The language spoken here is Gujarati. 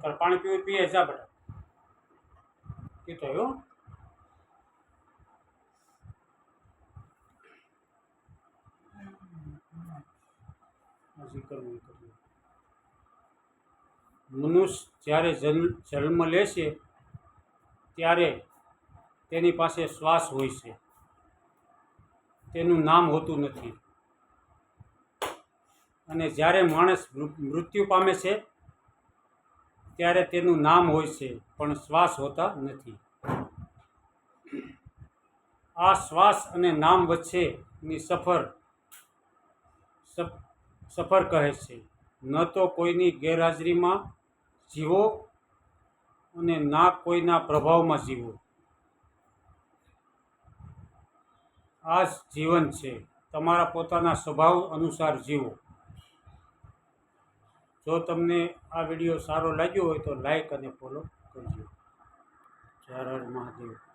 તારે પાણી પીવું પીએ, જા બેટા. કીધો એવું મનુષ્ય જ્યારે જન્મ લે છે, ત્યારે તેની પાસે શ્વાસ હોય છે. તેનું નામ હોતું નથી. અને જ્યારે માણસ મૃત્યુ પામે છે ત્યારે તેનું નામ હોય છે, પણ શ્વાસ હોતા નથી. આ શ્વાસ અને નામ વચ્ચેની સફર સફર કહે છે. ન તો કોઈની ગેરહાજરીમાં જીવો અને ના કોઈના પ્રભાવમાં જીવો. આ જીવન છે. તમારા પોતાના સ્વભાવ અનુસાર જીવો. જો તમને આ વીડિયો સારો લાગ્યો હોય તો લાઈક અને ફોલો કરજો. જય મહાદેવ.